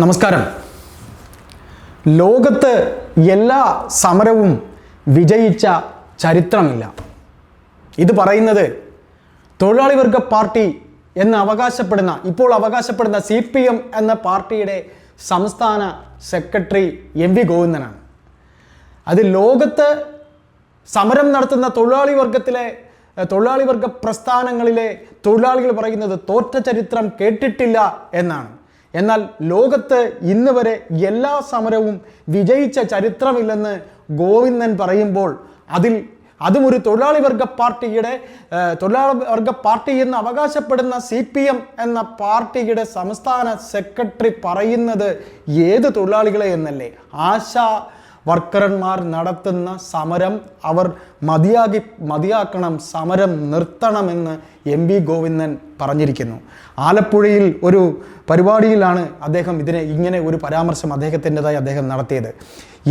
നമസ്കാരം. ലോകത്ത് എല്ലാ സമരവും വിജയിച്ച ചരിത്രമില്ല. ഇത് പറയുന്നത് തൊഴിലാളി വർഗ പാർട്ടി എന്ന് അവകാശപ്പെടുന്ന ഇപ്പോൾ അവകാശപ്പെടുന്ന സി പി എം എന്ന പാർട്ടിയുടെ സംസ്ഥാന സെക്രട്ടറി എം വി ഗോവിന്ദനാണ്. അത് ലോകത്ത് സമരം നടത്തുന്ന തൊഴിലാളി വർഗത്തിലെ തൊഴിലാളി വർഗ പ്രസ്ഥാനങ്ങളിലെ തൊഴിലാളികൾ പറയുന്നത് തോറ്റ ചരിത്രം കേട്ടിട്ടില്ല എന്നാണ്. എന്നാൽ ലോകത്ത് ഇന്ന് വരെ എല്ലാ സമരവും വിജയിച്ച ചരിത്രമില്ലെന്ന് ഗോവിന്ദൻ പറയുമ്പോൾ അതിൽ അതും ഒരു തൊഴിലാളി വർഗ പാർട്ടിയുടെ തൊഴിലാളി വർഗ പാർട്ടി എന്ന് അവകാശപ്പെടുന്ന സി പി എം എന്ന പാർട്ടിയുടെ സംസ്ഥാന സെക്രട്ടറി പറയുന്നത് ഏത് തൊഴിലാളികളെ എന്നല്ലേ? ആശാ വർക്കർമാർ നടത്തുന്ന സമരം അവർ മതിയാക്കി മതിയാക്കണം സമരം നിർത്തണമെന്ന് എം വി ഗോവിന്ദൻ പറഞ്ഞിരിക്കുന്നു. ആലപ്പുഴയിൽ ഒരു പരിപാടിയിലാണ് അദ്ദേഹം ഇതിനെ ഇങ്ങനെ ഒരു പരാമർശം അദ്ദേഹത്തിന്റെതായി അദ്ദേഹം നടത്തിയത്.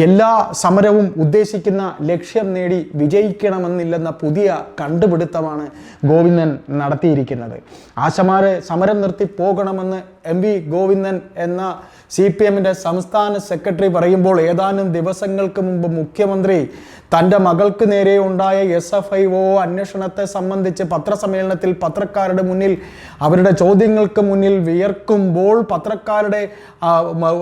എല്ലാ സമരവും ഉദ്ദേശിക്കുന്ന ലക്ഷ്യം നേടി വിജയിക്കണമെന്നില്ലെന്ന പുതിയ കണ്ടുപിടുത്തമാണ് ഗോവിന്ദൻ നടത്തിയിരിക്കുന്നത്. ആശമാരെ സമരം നിർത്തി പോകണമെന്ന് എം വി ഗോവിന്ദൻ എന്ന സി പി എമ്മിന്റെ സംസ്ഥാന സെക്രട്ടറി പറയുമ്പോൾ ഏതാനും ദിവസങ്ങൾക്ക് മുമ്പ് മുഖ്യമന്ത്രി തന്റെ മകൾക്ക് നേരെ ഉണ്ടായ എസ് എഫ് ഐ ഒ അന്വേഷണത്തെ സംബന്ധിച്ച് പത്രസമ്മേളനത്തിൽ പത്രക്കാരുടെ മുന്നിൽ അവരുടെ ചോദ്യങ്ങൾക്ക് മുന്നിൽ വിയർക്കുമ്പോൾ പത്രക്കാരുടെ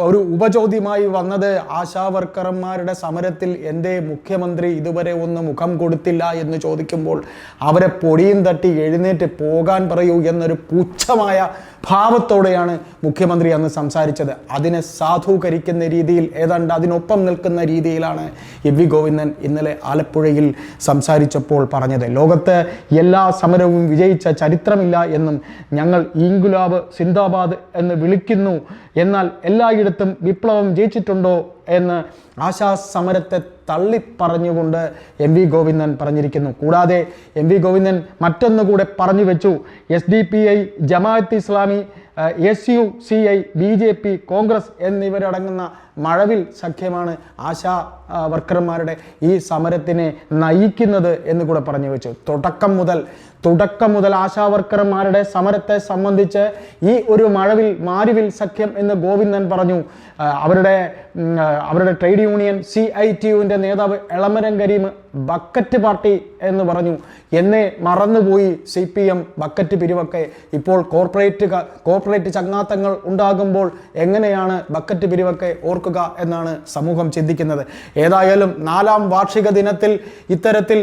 ഒരു ഉപചോദ്യമായി വന്നത് ആശാവർക്കർമാരുടെ സമരത്തിൽ എന്റെ മുഖ്യമന്ത്രി ഇതുവരെ ഒന്ന് മുഖം കൊടുത്തില്ല എന്ന് ചോദിക്കുമ്പോൾ അവരെ പൊടിയും തട്ടി എഴുന്നേറ്റ് പോകാൻ പറയൂ എന്നൊരു പുച്ഛമായ ഭാവത്തോടെയാണ് മുഖ്യമന്ത്രി അന്ന് സംസാരിച്ചത്. അതിനെ സാധൂകരിക്കുന്ന രീതിയിൽ ഏതാണ്ട് അതിനൊപ്പം നിൽക്കുന്ന രീതിയിലാണ് എം വി ഗോവിന്ദൻ ഇന്നലെ ആലപ്പുഴയിൽ സംസാരിച്ചപ്പോൾ പറഞ്ഞത്. ലോകത്ത് എല്ലാ സമരവും വിജയിച്ച ചരിത്രമില്ല എന്നും ഞങ്ങൾ ഇൻഗുലാബ് സിന്ദാബാദ് എന്ന് വിളിക്കുന്നു. എന്നാൽ എല്ലായിടത്തും വിപ്ലവം ജയിച്ചിട്ടുണ്ടോ എന്ന് ആശാ സമരത്തെ തള്ളിപ്പറഞ്ഞുകൊണ്ട് എം വി ഗോവിന്ദൻ പറഞ്ഞിരിക്കുന്നു. കൂടാതെ എം വി ഗോവിന്ദൻ മറ്റൊന്നുകൂടെ പറഞ്ഞു വെച്ചു. S D P I Jamaat Islami S U C I B J P Congress എന്നിവരടങ്ങുന്ന മഴവിൽ സഖ്യമാണ് ആശാ വർക്കർമാരുടെ ഈ സമരത്തിനെ നയിക്കുന്നത് എന്ന് കൂടെ പറഞ്ഞു വെച്ചു. തുടക്കം മുതൽ തുടക്കം മുതൽ ആശാ വർക്കർമാരുടെ സമരത്തെ സംബന്ധിച്ച് ഈ ഒരു മഴവിൽ മാരുവിൽ സഖ്യം എന്ന് ഗോവിന്ദൻ പറഞ്ഞു. അവരുടെ അവരുടെ trade union C I T യുവിന്റെ നേതാവ് എളമരം കരീം ബക്കറ്റ് പാർട്ടി എന്ന് പറഞ്ഞു. എന്നെ മറന്നുപോയി സി പി എം ബക്കറ്റ് പിരിവൊക്കെ. ഇപ്പോൾ കോർപ്പറേറ്റ് ക- കോർപ്പറേറ്റ് ചങ്ങാത്തങ്ങൾ ഉണ്ടാകുമ്പോൾ എങ്ങനെയാണ് ബക്കറ്റ് പിരിവൊക്കെ ഓർക്കുക എന്നാണ് സമൂഹം ചിന്തിക്കുന്നത്. ഏതായാലും നാലാം വാർഷിക ദിനത്തിൽ ഇത്തരത്തിൽ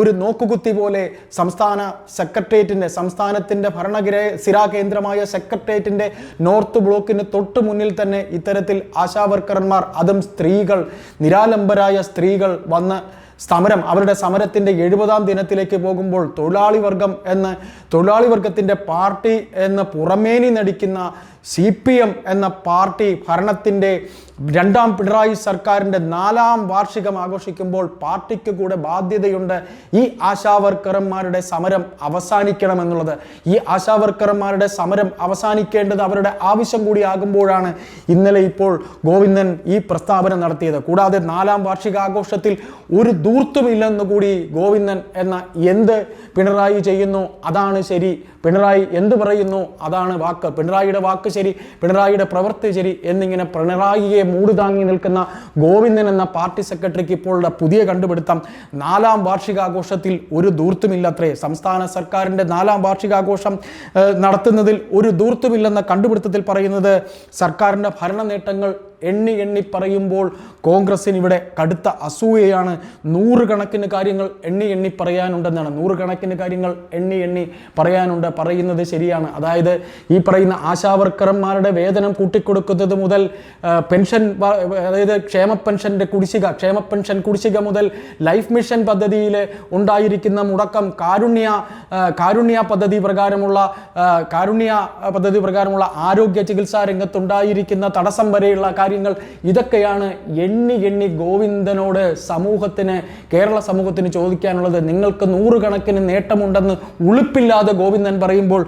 ഒരു നോക്കുകുത്തി പോലെ സംസ്ഥാന സെക്രട്ടേറിയറ്റിന്റെ സംസ്ഥാനത്തിന്റെ ഭരണഗിര സിരാ കേന്ദ്രമായ സെക്രട്ടേറിയറ്റിന്റെ നോർത്ത് ബ്ലോക്കിന് തൊട്ട് മുന്നിൽ തന്നെ ഇത്തരത്തിൽ ആശാവർക്കർമാർ അതും സ്ത്രീകൾ നിരാലംബരായ സ്ത്രീകൾ വന്ന് സമരം അവരുടെ സമരത്തിന്റെ എഴുപതാം ദിനത്തിലേക്ക് പോകുമ്പോൾ തൊഴിലാളി വർഗം എന്ന് തൊഴിലാളി വർഗത്തിന്റെ പാർട്ടി എന്ന് പുറമേനി നടിക്കുന്ന സി എന്ന പാർട്ടി ഭരണത്തിന്റെ രണ്ടാം പിണറായി സർക്കാരിന്റെ നാലാം വാർഷികം ആഘോഷിക്കുമ്പോൾ പാർട്ടിക്ക് കൂടെ ബാധ്യതയുണ്ട്. ഈ ആശാവർക്കർമാരുടെ സമരം അവസാനിക്കണമെന്നുള്ളത്. ഈ ആശാവർക്കർമാരുടെ സമരം അവസാനിക്കേണ്ടത് അവരുടെ ആവശ്യം കൂടി ആകുമ്പോഴാണ് ഇന്നലെ ഇപ്പോൾ ഗോവിന്ദൻ ഈ പ്രസ്താവന നടത്തിയത്. കൂടാതെ നാലാം വാർഷികാഘോഷത്തിൽ ഒരു ദൂർത്തുമില്ലെന്ന് കൂടി ഗോവിന്ദൻ എന്ന എന്ത് പിണറായി ചെയ്യുന്നു അതാണ് ശരി. പിണറായി എന്ത് പറയുന്നു അതാണ് വാക്ക്. പിണറായിയുടെ വാക്ക് ശരി പിണറായിയുടെ പ്രവൃത്തി ശരി എന്നിങ്ങനെ പിണറായിയെ മൂടുതാങ്ങി നിൽക്കുന്ന ഗോവിന്ദൻ എന്ന പാർട്ടി സെക്രട്ടറിക്ക് ഇപ്പോഴുള്ള പുതിയ കണ്ടുപിടുത്തം. നാലാം വാർഷികാഘോഷത്തിൽ ഒരു ദൂർത്തുമില്ലത്രേ. സംസ്ഥാന സർക്കാരിന്റെ നാലാം വാർഷികാഘോഷം നടത്തുന്നതിൽ ഒരു ദൂർത്തുമില്ലെന്ന കണ്ടുപിടുത്തത്തിൽ പറയുന്നത് സർക്കാരിന്റെ ഭരണ നേട്ടങ്ങൾ എണ്ണി എണ്ണി പറയുമ്പോൾ കോൺഗ്രസിന് ഇവിടെ കടുത്ത അസൂയയാണ്. നൂറുകണക്കിന് കാര്യങ്ങൾ എണ്ണി എണ്ണി പറയാനുണ്ടെന്നാണ്. നൂറുകണക്കിന് കാര്യങ്ങൾ എണ്ണി എണ്ണി പറയാനുണ്ട് പറയുന്നത് ശരിയാണ്. അതായത് ഈ പറയുന്ന ആശാവർക്കർമാരുടെ വേതനം കൂട്ടിക്കൊടുക്കുന്നത് മുതൽ പെൻഷൻ അതായത് ക്ഷേമ പെൻഷന്റെ കുടിശ്ശിക ക്ഷേമ പെൻഷൻ കുടിശ്ശിക മുതൽ ലൈഫ് മിഷൻ പദ്ധതിയിൽ ഉണ്ടായിരിക്കുന്ന മുടക്കം കാരുണ്യ കാരുണ്യ പദ്ധതി പ്രകാരമുള്ള കാരുണ്യ പദ്ധതി പ്രകാരമുള്ള ആരോഗ്യ ചികിത്സാ രംഗത്തുണ്ടായിരിക്കുന്ന തടസ്സം വരെയുള്ള കാര്യങ്ങൾ ഇതൊക്കെയാണ് എണ്ണി എണ്ണി ഗോവിന്ദനോട് സമൂഹത്തിന് കേരള സമൂഹത്തിന് ചോദിക്കാനുള്ളത്. നിങ്ങൾക്ക് നൂറുകണക്കിന് നേട്ടമുണ്ടെന്ന് ഉളുപ്പില്ലാതെ ഗോവിന്ദൻ പറയുമ്പോൾ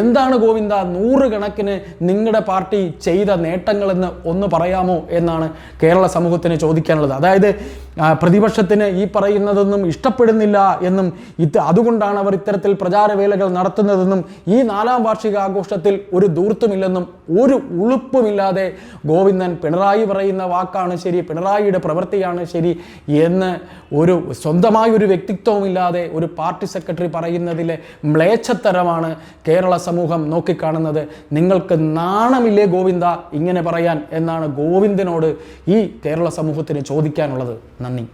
എന്താണ് ഗോവിന്ദ? നൂറുകണക്കിന് നിങ്ങളുടെ പാർട്ടി ചെയ്ത നേട്ടങ്ങളെന്ന് ഒന്ന് പറയാമോ എന്നാണ് കേരള സമൂഹത്തിന് ചോദിക്കാനുള്ളത്. അതായത് പ്രതിപക്ഷത്തിന് ഈ പറയുന്നതൊന്നും ഇഷ്ടപ്പെടുന്നില്ല എന്നും ഇത് അതുകൊണ്ടാണ് അവർ ഇത്തരത്തിൽ പ്രചാരവേലകൾ നടത്തുന്നതെന്നും ഈ നാലാം വാർഷിക ആഘോഷത്തിൽ ഒരു ദൂർത്തുമില്ലെന്നും ഒരു ഉളുപ്പുമില്ലാതെ ഗോവിന്ദൻ പിണറായി പറയുന്ന വാക്കാണ് ശരി പിണറായിയുടെ പ്രവൃത്തിയാണ് ശരി എന്ന് ഒരു സ്വന്തമായ ഒരു വ്യക്തിത്വവുമില്ലാതെ ഒരു പാർട്ടി സെക്രട്ടറി പറയുന്നതിലെ മ്ലേച്ഛത്തരമാണ് കേരള സമൂഹം നോക്കിക്കാണുന്നത്. നിങ്ങൾക്ക് നാണമില്ലേ ഗോവിന്ദ ഇങ്ങനെ പറയാൻ എന്നാണ് ഗോവിന്ദനോട് ഈ കേരള സമൂഹത്തിന് ചോദിക്കാനുള്ളത്. നന്ദി. 宁